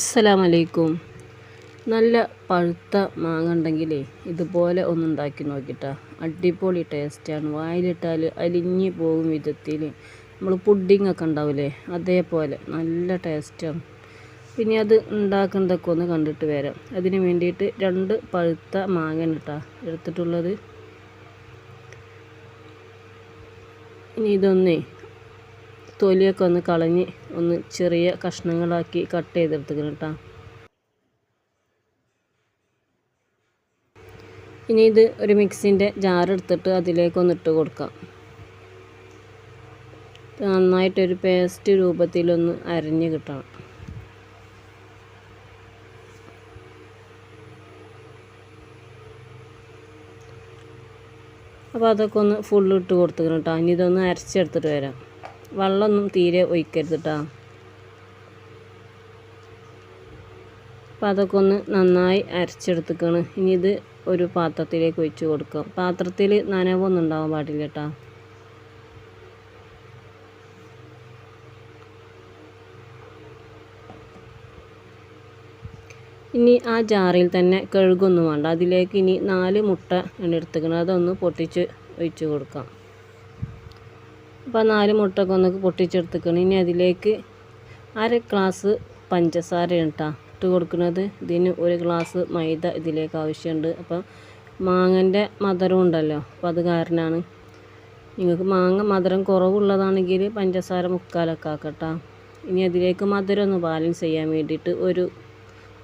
അസ്സലാമലൈക്കും. നല്ല പഴുത്ത മാങ്ങ ഉണ്ടെങ്കിലേ ഇതുപോലെ ഒന്ന് ഉണ്ടാക്കി നോക്കിട്ടാ. അടിപൊളി ടേസ്റ്റാണ്. വായിലിട്ടാൽ അലിഞ്ഞു പോകും വിധത്തിൽ നമ്മൾ പുഡിംഗ് ഒക്കെ ഉണ്ടാവില്ലേ അതേപോലെ നല്ല ടേസ്റ്റാണ്. പിന്നെ അത് ഉണ്ടാക്കുന്നതൊക്കെ ഒന്ന് കണ്ടിട്ട് വരാം. അതിന് വേണ്ടിയിട്ട് രണ്ട് പഴുത്ത മാങ്ങ കേട്ടോ എടുത്തിട്ടുള്ളത്. ഇനി ഇതൊന്നേ തൊലിയൊക്കെ ഒന്ന് കളഞ്ഞ് ഒന്ന് ചെറിയ കഷ്ണങ്ങളാക്കി കട്ട് ചെയ്തെടുത്തുക്കണം കേട്ടോ. ഇനി ഇത് ഒരു മിക്സിന്റെ ജാറെടുത്തിട്ട് അതിലേക്കൊന്ന് ഇട്ട് കൊടുക്കാം. നന്നായിട്ടൊരു പേസ്റ്റ് രൂപത്തിലൊന്ന് അരിഞ്ഞ് കിട്ടണം. അപ്പോൾ അതൊക്കെ ഒന്ന് ഫുള്ള് ഇട്ട് കൊടുത്തുക്കണം കേട്ടോ. ഇനി ഇതൊന്ന് അരച്ചെടുത്തിട്ട് വരാം. വെള്ളമൊന്നും തീരെ ഒഴിക്കരുത് കേട്ടോ അപ്പം അതൊക്കെ ഒന്ന് നന്നായി അരച്ചെടുത്തേക്കാണ്. ഇനി ഇത് ഒരു പാത്രത്തിലേക്ക് ഒഴിച്ചു കൊടുക്കാം. പാത്രത്തിൽ നനവൊന്നും ഉണ്ടാവാൻ പാടില്ല കേട്ടോ ഇനി ആ ജാറിൽ തന്നെ കഴുകൊന്നും വേണ്ട. അതിലേക്ക് ഇനി നാല് മുട്ട എടുത്തുക്കണം അതൊന്ന് പൊട്ടിച്ച് ഒഴിച്ച് കൊടുക്കാം. അപ്പോൾ നാല് മുട്ടൊക്കെ ഒന്ന് പൊട്ടിച്ചെടുത്തേക്കണം ഇനി അതിലേക്ക് അര ഗ്ലാസ് പഞ്ചസാര കേട്ടോ ഇട്ട് കൊടുക്കുന്നത്. ഇതിന് ഒരു ഗ്ലാസ് മൈദ ഇതിലേക്ക് ആവശ്യമുണ്ട്. അപ്പം മാങ്ങന്റെ മധുരം ഉണ്ടല്ലോ അപ്പോൾ അത് കാരണമാണ്. നിങ്ങൾക്ക് മാങ്ങ മധുരം കുറവുള്ളതാണെങ്കിൽ പഞ്ചസാര മുക്കാലൊക്കെ ആക്കട്ടോ. ഇനി അതിലേക്ക് മധുരം ഒന്ന് ബാലൻസ് ചെയ്യാൻ വേണ്ടിയിട്ട് ഒരു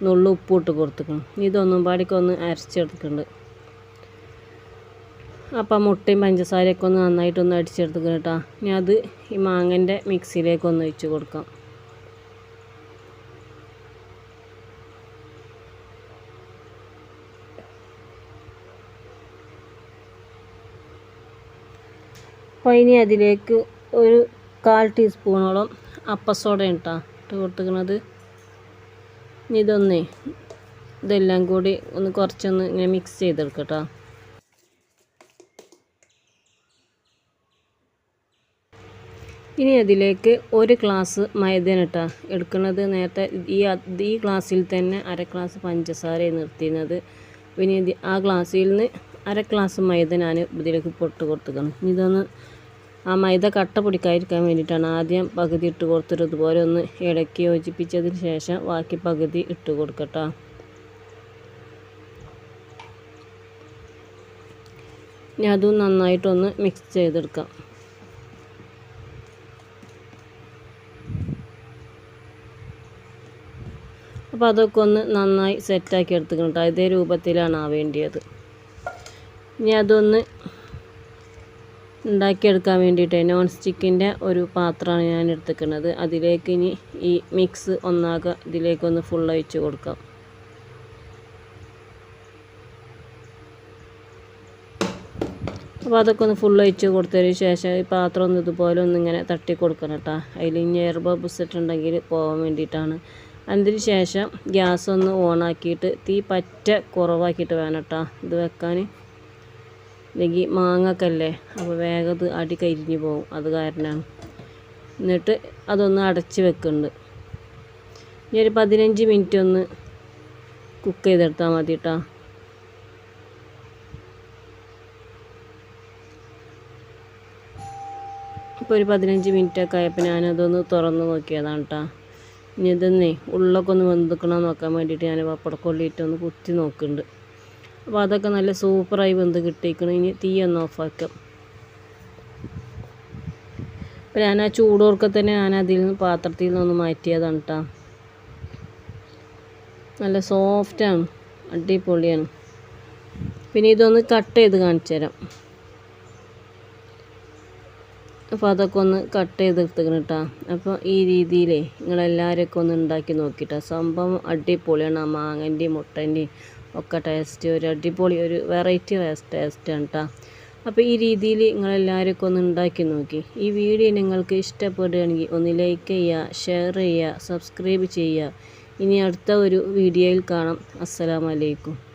നുള്ളു ഉപ്പ് ഇട്ട് കൊടുത്തിക്കണം ഇതൊന്നും പാടിക്കൊന്ന് അരച്ചെടുക്കുന്നുണ്ട് അപ്പം മുട്ടയും പഞ്ചസാരയൊക്കെ ഒന്ന് നന്നായിട്ടൊന്ന് അടിച്ചെടുത്തുക്കണം കേട്ടോ. ഇനി അത് ഈ മാങ്ങന്റെ മിക്സിയിലേക്കൊന്ന് ഒഴിച്ച് കൊടുക്കാം. അപ്പോൾ ഇനി അതിലേക്ക് ഒരു കാൽ ടീസ്പൂണോളം അപ്പസോഡ ഇട്ടാ ഇട്ട് കൊടുത്തിരിക്കുന്നത് ഇനി ഇതൊന്നേ ഇതെല്ലാം കൂടി ഒന്ന് കുറച്ചൊന്ന് ഇങ്ങനെ മിക്സ് ചെയ്തെടുക്കട്ടോ ഇനി അതിലേക്ക് ഒരു ഗ്ലാസ് മൈദന ഇട്ടാ എടുക്കുന്നത്. നേരത്തെ ഈ ഈ ഗ്ലാസ്സിൽ തന്നെ അര ഗ്ലാസ് പഞ്ചസാര നിർത്തിയിരുന്നത്. പിന്നെ ആ ഗ്ലാസ്സിൽ നിന്ന് അര ഗ്ലാസ് മൈദ ഞാൻ ഇതിലേക്ക് പൊട്ട് കൊടുത്തുക്കണം ഇതൊന്ന് ആ മൈദ കട്ട പിടിക്കാതിരിക്കാൻ വേണ്ടിയിട്ടാണ് ആദ്യം പകുതി ഇട്ട് കൊടുത്തിട്ട് ഇതുപോലെ ഒന്ന് ഇടയ്ക്ക് യോജിപ്പിച്ചതിന് ശേഷം ബാക്കി പകുതി ഇട്ട് കൊടുക്കട്ടോ ഇനി അതും നന്നായിട്ടൊന്ന് മിക്സ് ചെയ്തെടുക്കാം. അപ്പോൾ അതൊക്കെ ഒന്ന് നന്നായി സെറ്റാക്കി എടുത്തിക്കണം കേട്ടോ ഇതേ രൂപത്തിലാണ് ആവേണ്ടിയത്. ഇനി അതൊന്ന് ഉണ്ടാക്കിയെടുക്കാൻ വേണ്ടിയിട്ട് നോൺ സ്റ്റിക്കിന്റെ ഒരു പാത്രമാണ് ഞാൻ എടുത്തിരിക്കുന്നത്. അതിലേക്ക് ഇനി ഈ മിക്സ് ഒന്നാകെ ഇതിലേക്കൊന്ന് ഫുൾ അയച്ച് കൊടുക്കാം. അപ്പോൾ അതൊക്കെ ഒന്ന് ഫുൾ അയച്ച് കൊടുത്തതിന് ശേഷം ഈ പാത്രം ഒന്ന് ഇതുപോലെ ഒന്നിങ്ങനെ തട്ടി കൊടുക്കണം കേട്ടോ അതിൽ ഇനി എയർ ബബിൾസ് ഇട്ടുണ്ടെങ്കിൽ പോകാൻ വേണ്ടിയിട്ടാണ് അതിന് ശേഷം ഗ്യാസ് ഒന്ന് ഓണാക്കിയിട്ട് തീ പറ്റ കുറവാക്കിയിട്ട് വേണം കേട്ടോ ഇത് വെക്കാൻ അല്ലെങ്കിൽ മാങ്ങക്കല്ലേ? അപ്പോൾ വേഗം അത് അടി കരിഞ്ഞു പോകും അത് കാരണമാണ് എന്നിട്ട് അതൊന്ന് അടച്ച് വെക്കുന്നുണ്ട് ഇനി ഒരു പതിനഞ്ച് മിനിറ്റ് ഒന്ന് കുക്ക് ചെയ്തെടുത്താൽ മതി കേട്ടോ ഇപ്പോൾ ഒരു പതിനഞ്ച് മിനിറ്റൊക്കെ ആയപ്പോൾ ഞാനതൊന്ന് തുറന്ന് നോക്കിയതാണ് കേട്ടോ ഇനി ഇതന്നെ ഉള്ളൊക്കെ ഒന്ന് വെന്തിക്കണം നോക്കാൻ വേണ്ടിയിട്ട് ഞാൻ പപ്പടക്കൊള്ളിയിട്ടൊന്ന് കുത്തി നോക്കുന്നുണ്ട്. അപ്പോൾ അതൊക്കെ നല്ല സൂപ്പറായി വെന്ത് കിട്ടിയിരിക്കണം ഇനി തീ ഒന്ന് ഓഫാക്കാം അപ്പോൾ ഞാൻ ആ ചൂടോർക്കെ തന്നെ ഞാൻ അതിൽ നിന്ന് പാത്രത്തിൽ നിന്നൊന്ന് മാറ്റിയതാണ് കേട്ടോ നല്ല സോഫ്റ്റാണ് അടിപൊളിയാണ്. പിന്നെ ഇതൊന്ന് കട്ട് ചെയ്ത് കാണിച്ചു തരാം അപ്പോൾ അതൊക്കെ ഒന്ന് കട്ട് ചെയ്തെടുത്തേക്കണം കേട്ടോ അപ്പോൾ ഈ രീതിയിലേ നിങ്ങളെല്ലാവരൊക്കെ ഒന്ന് ഉണ്ടാക്കി നോക്കിയിട്ടോ സംഭവം അടിപൊളിയാണ്. ആ മാങ്ങന്റെയും മുട്ടന്റെയും ഒക്കെ ടേസ്റ്റ് ഒരു അടിപൊളി ഒരു വെറൈറ്റി ടേസ്റ്റാണ് കേട്ടോ അപ്പോൾ ഈ രീതിയിൽ നിങ്ങളെല്ലാവരൊക്കെ ഒന്ന് ഉണ്ടാക്കി നോക്കി. ഈ വീഡിയോ നിങ്ങൾക്ക് ഇഷ്ടപ്പെടുകയാണെങ്കിൽ ഒന്ന് ലൈക്ക് ചെയ്യുക ഷെയർ ചെയ്യുക സബ്സ്ക്രൈബ് ചെയ്യുക. ഇനി അടുത്ത ഒരു വീഡിയോയിൽ കാണാം. അസ്സലാമലൈക്കും